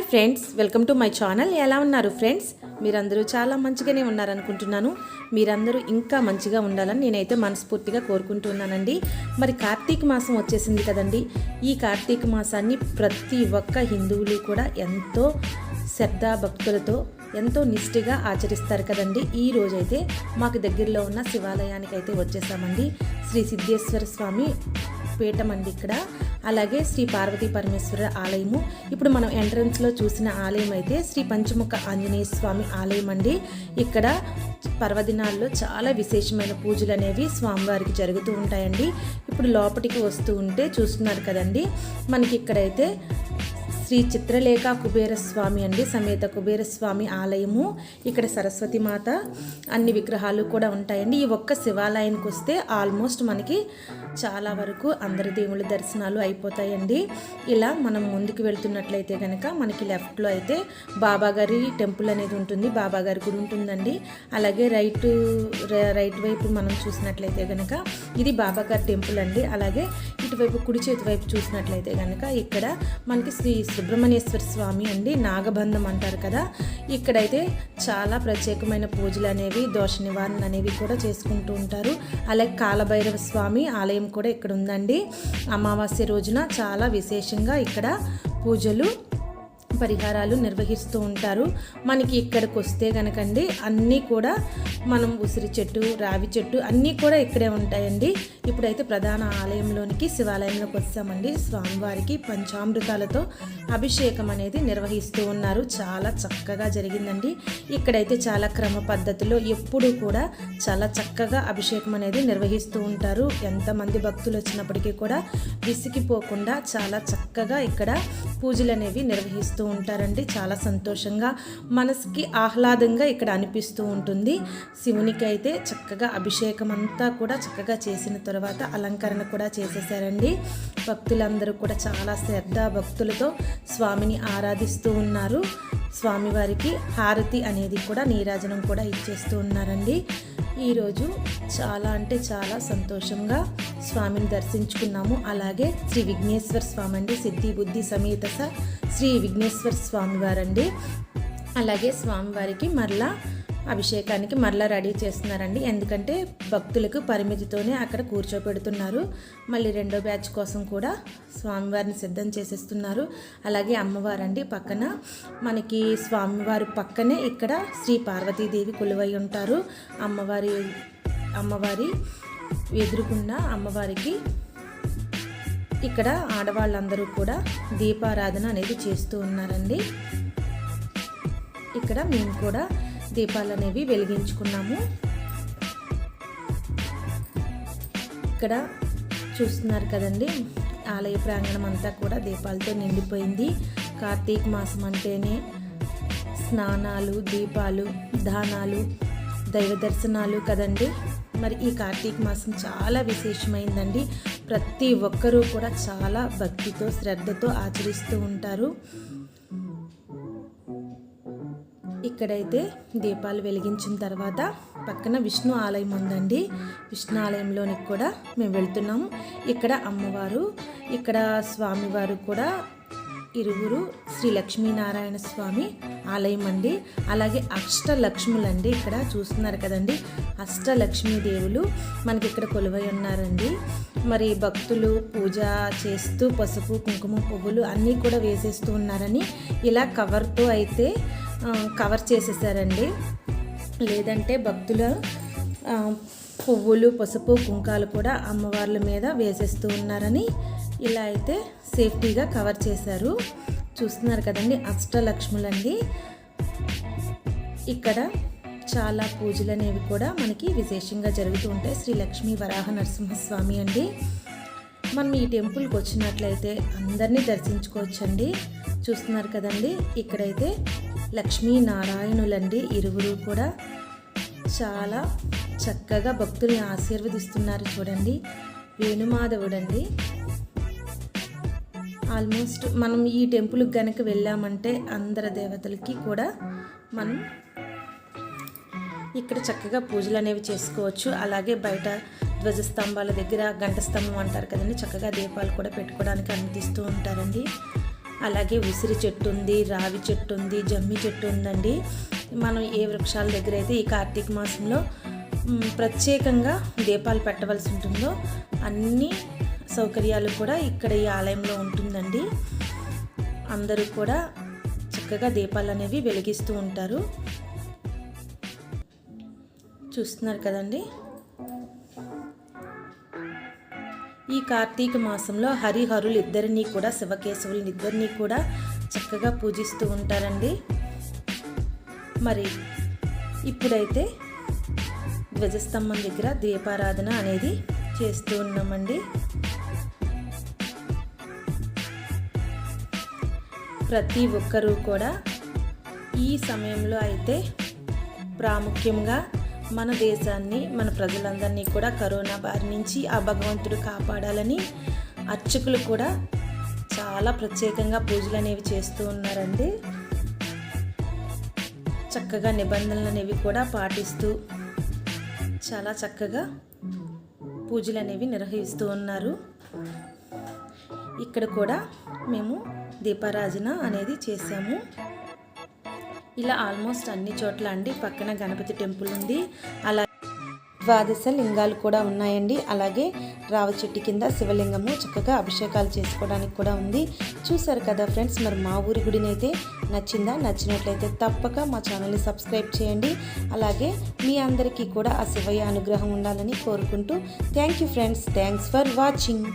Hi friends welcome to my channel. ఎలా ఉన్నారు friends? మీరందరూ చాలా మంచిగానే ఉన్నారనుకుంటున్నాను. మీరందరూ ఇంకా మంచిగా ఉండాలని నేనైతే మనస్ఫూర్తిగా కోరుకుంటున్నానండి. మరి కార్తీక మాసం వచ్చేసింది కదండి. ఈ కార్తీక మాసాన్ని ప్రతి ఒక్క హిందువులు కూడా ఎంతో శ్రద్ధా భక్తులతో ఎంతో నిష్ఠగా ఆచరిస్తారు కదండి. ఈ రోజైతే మాకు దగ్గరలో ఉన్న శివాలయానికి అయితే వచ్చేసామండి. శ్రీ సిద్ధేశ్వర స్వామి పీఠం అండి ఇక్కడ. అలాగే శ్రీ పార్వతీ పరమేశ్వర ఆలయము. ఇప్పుడు మనం ఎంట్రన్స్లో చూసిన ఆలయం అయితే శ్రీ పంచముఖ ఆంజనేయ స్వామి ఆలయం అండి. ఇక్కడ పర్వదినాల్లో చాలా విశేషమైన పూజలు అనేవి స్వామివారికి జరుగుతూ ఉంటాయండి. ఇప్పుడు లోపలికి వస్తూ ఉంటే చూస్తున్నారు కదండి. మనకి ఇక్కడైతే శ్రీ చిత్రలేఖ కుబేరస్వామి అండి సమేత కుబేరస్వామి ఆలయము. ఇక్కడ సరస్వతి మాత అన్ని విగ్రహాలు కూడా ఉంటాయండి. ఈ ఒక్క శివాలయానికి వస్తే ఆల్మోస్ట్ మనకి చాలా వరకు అందరి దేవుళ్ళ దర్శనాలు అయిపోతాయండి. ఇలా మనం ముందుకు వెళ్తున్నట్లయితే కనుక మనకి లెఫ్ట్లో అయితే బాబాగారి టెంపుల్ అనేది ఉంటుంది బాబాగారి గుడి ఉంటుందండి. అలాగే రైట్ రైట్ వైపు మనం చూసినట్లయితే కనుక ఇది బాబాగారి టెంపుల్ అండి. అలాగే ఇటువైపు కుడి చేతి వైపు చూసినట్లయితే కనుక ఇక్కడ మనకి శ్రీ సుబ్రహ్మణ్యేశ్వర స్వామి అండి నాగబంధం అంటారు కదా. ఇక్కడైతే చాలా ప్రత్యేకమైన పూజలు అనేవి దోష నివారణ అనేవి కూడా చేసుకుంటూ ఉంటారు. అలాగే కాలభైరవ స్వామి ఆలయం కూడా ఇక్కడ ఉందండి అమావాస్య రోజున చాలా విశేషంగా ఇక్కడ పూజలు పరిహారాలు నిర్వహిస్తూ ఉంటారు. మనకి ఇక్కడికి వస్తే కనుకండి అన్నీ కూడా మనం ఉసిరి చెట్టు రావి చెట్టు అన్నీ కూడా ఇక్కడే ఉంటాయండి. ఇప్పుడైతే ప్రధాన ఆలయంలోనికి శివాలయంలోకి వచ్చామండి. స్వామివారికి పంచామృతాలతో అభిషేకం అనేది నిర్వహిస్తూ ఉన్నారు. చాలా చక్కగా జరిగిందండి. ఇక్కడైతే చాలా క్రమ పద్ధతిలో ఎప్పుడూ కూడా చాలా చక్కగా అభిషేకం అనేది నిర్వహిస్తూ ఉంటారు. ఎంతమంది భక్తులు వచ్చినప్పటికీ కూడా విసిగిపోకుండా చాలా చక్కగా ఇక్కడ పూజలు అనేవి నిర్వహిస్తూ ఉంటారండి. చాలా సంతోషంగా మనసుకి ఆహ్లాదంగా ఇక్కడ అనిపిస్తూ ఉంటుంది. శివునికి అయితే చక్కగా అభిషేకం అంతా కూడా చక్కగా చేసిన తర్వాత అలంకరణ కూడా చేసేసారండి. భక్తులందరూ కూడా చాలా శ్రద్ధ భక్తులతో స్వామిని ఆరాధిస్తూ ఉన్నారు. స్వామివారికి హారతి అనేది కూడా నీరాజనం కూడా ఇచ్చేస్తూ ఉన్నారండి. ఈరోజు చాలా అంటే చాలా సంతోషంగా స్వామిని దర్శించుకున్నాము. అలాగే శ్రీ విఘ్నేశ్వర స్వామి అండి సిద్ధి బుద్ధి సమేత శ్రీ విఘ్నేశ్వర స్వామి వారండి అలాగే స్వామివారికి మరలా అభిషేకానికి మరలా రెడీ చేస్తున్నారండి. ఎందుకంటే భక్తులకు పరిమితితోనే అక్కడ కూర్చోపెడుతున్నారు. మళ్ళీ రెండో బ్యాచ్ కోసం కూడా స్వామివారిని సిద్ధం చేసేస్తున్నారు. అలాగే అమ్మవారండి పక్కన. మనకి స్వామివారి పక్కనే ఇక్కడ శ్రీ పార్వతీదేవి కొలువై ఉంటారు. అమ్మవారి అమ్మవారి ఎదురుకున్న అమ్మవారికి ఇక్కడ ఆడవాళ్ళందరూ కూడా దీపారాధన అనేది చేస్తూ ఉన్నారండి. ఇక్కడ మేము కూడా దీపాలు అనేవి వెలిగించుకున్నాము. ఇక్కడ చూస్తున్నారు కదండి ఆలయ ప్రాంగణం అంతా కూడా దీపాలతో నిండిపోయింది. కార్తీక మాసం అంటేనే స్నానాలు దీపాలు దానాలు దైవ దర్శనాలు కదండి. మరి ఈ కార్తీక మాసం చాలా విశేషమైందండి. ప్రతి ఒక్కరూ కూడా చాలా భక్తితో శ్రద్ధతో ఆచరిస్తూ ఉంటారు. ఇక్కడైతే దీపాలు వెలిగించిన తర్వాత పక్కన విష్ణు ఆలయం ఉందండి. విష్ణు ఆలయంలోనికి కూడా మేము వెళ్తున్నాము. ఇక్కడ అమ్మవారు ఇక్కడ స్వామివారు కూడా ఇరువురు శ్రీ లక్ష్మీనారాయణ స్వామి ఆలయం అండి. అలాగే అష్టలక్ష్ములండి ఇక్కడ చూస్తున్నారు కదండి. అష్టలక్ష్మీ దేవులు మనకి ఇక్కడ కొలువై ఉన్నారండి. మరి భక్తులు పూజ చేస్తూ పసుపు కుంకుమ పువ్వులు అన్నీ కూడా వేసేస్తూ ఉన్నారని ఇలా కవర్తో అయితే కవర్ చేసేసారండి. లేదంటే భక్తుల పువ్వులు పసుపు కుంకాలు కూడా అమ్మవార్ల మీద వేసేస్తూ ఉన్నారని ఇలా అయితే సేఫ్టీగా కవర్ చేశారు. చూస్తున్నారు కదండి అష్టలక్ష్ములండి. ఇక్కడ చాలా పూజలు అనేవి కూడా మనకి విశేషంగా జరుగుతూ ఉంటాయి. శ్రీ లక్ష్మీ వరాహ నరసింహస్వామి అండి. మనం ఈ టెంపుల్కి వచ్చినట్లయితే అందరినీ దర్శించుకోవచ్చండి. చూస్తున్నారు కదండి ఇక్కడైతే లక్ష్మీనారాయణులండి. ఇరువురు కూడా చాలా చక్కగా భక్తుల్ని ఆశీర్వదిస్తున్నారు చూడండి. వేణుమాధవుడండి. ఆల్మోస్ట్ మనం ఈ టెంపుల్కి కనుక వెళ్ళామంటే అందరి దేవతలకి కూడా మనం ఇక్కడ చక్కగా పూజలు అనేవి చేసుకోవచ్చు. అలాగే బయట ధ్వజస్తంభాల దగ్గర గంట స్తంభం అంటారు కదండి చక్కగా దీపాలు కూడా పెట్టుకోవడానికి అనుమతిస్తూ ఉంటారండి. అలాగే ఉసిరి చెట్టు ఉంది రావి చెట్టు ఉంది జమ్మి చెట్టు ఉందండి. మనం ఏ వృక్షాల దగ్గర అయితే ఈ కార్తీక మాసంలో ప్రత్యేకంగా దీపాలు పెట్టవలసి ఉంటుందో అన్ని సౌకర్యాలు కూడా ఇక్కడ ఈ ఆలయంలో ఉంటుందండి. అందరూ కూడా చక్కగా దీపాలు అనేవి వెలిగిస్తూ ఉంటారు. చూస్తున్నారు కదండి? ఈ కార్తీక మాసంలో హరిహరులు ఇద్దరినీ కూడా శివకేశవులు ఇద్దరినీ కూడా చక్కగా పూజిస్తూ ఉంటారండి. మరి ఇప్పుడైతే ధ్వజస్తంభం దగ్గర దీపారాధన అనేది చేస్తూ ఉన్నామండి. ప్రతి ఒక్కరూ కూడా ఈ సమయంలో అయితే ప్రాముఖ్యంగా మన దేశాన్ని మన ప్రజలందరినీ కూడా కరోనా బారి నుంచి ఆ భగవంతుడు కాపాడాలని అర్చకులు కూడా చాలా ప్రత్యేకంగా పూజలు అనేవి చేస్తూ ఉన్నారండి. చక్కగా నిబంధనలు అనేవి కూడా పాటిస్తూ చాలా చక్కగా పూజలు అనేవి నిర్వహిస్తూ ఉన్నారు. ఇక్కడ కూడా మేము దీపారాజన అనేది చేసాము ఇలా ఆల్మోస్ట్ అన్ని చోట్ల అండి. పక్కన గణపతి టెంపుల్ ఉంది. అలా ద్వాదశ లింగాలు కూడా ఉన్నాయండి. అలాగే రావ చెట్టు కింద శివలింగము చక్కగా అభిషేకాలు చేసుకోవడానికి కూడా ఉంది. చూసారు కదా ఫ్రెండ్స్ మరి మా ఊరి గుడినైతే నచ్చిందా? నచ్చినట్లయితే తప్పక మా ఛానల్ని సబ్స్క్రైబ్ చేయండి. అలాగే మీ అందరికీ కూడా ఆ శివయ్య అనుగ్రహం ఉండాలని కోరుకుంటూ thank you friends. Thanks for watching.